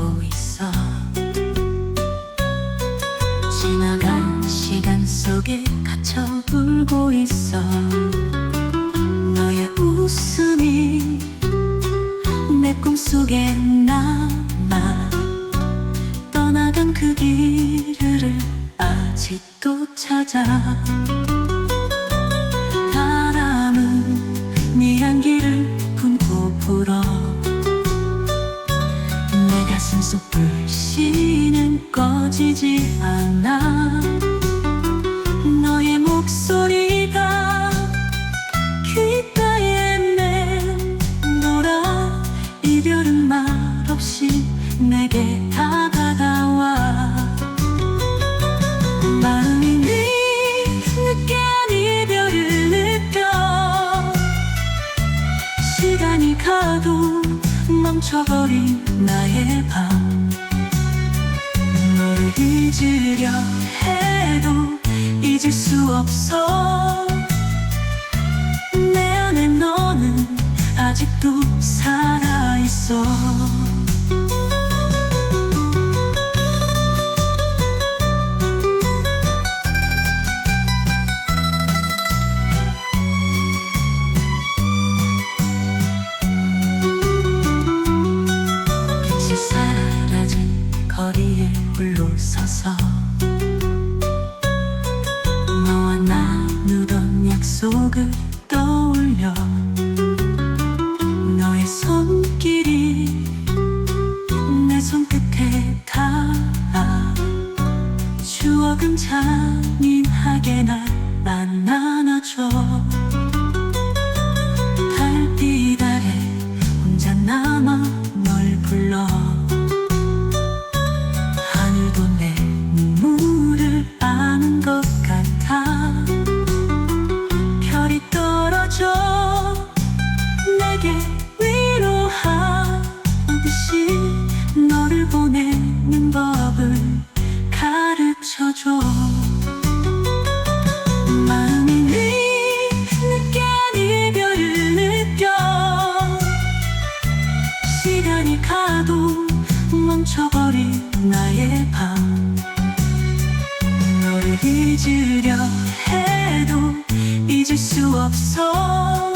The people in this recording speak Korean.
널 붙잡고 있어. 지나간 시간 속에 갇혀 울고 있어. 너의 웃음이 내 꿈속에 남아 떠나간 그 길을 아직도 찾아 꺼지지 않아. 너의 목소리가 귓가에 맴돌아 이별은 말없이 내게 다가가와. 마음이 네 느끼한 이별을 느껴. 시간이 가도 멈춰버린 나의 밤 잊으려 해도 잊을 수 없어. 내 안에 너는 아직도 살아있어 약속을 떠올려 너의 손길이 내 손끝에 닿아 추억은 잔인하게 날 안아줘. 달빛 아래 혼자 남아 널 불러 시간이 가도 멈춰버린 나의 밤. 너를 잊으려 해도 잊을 수 없어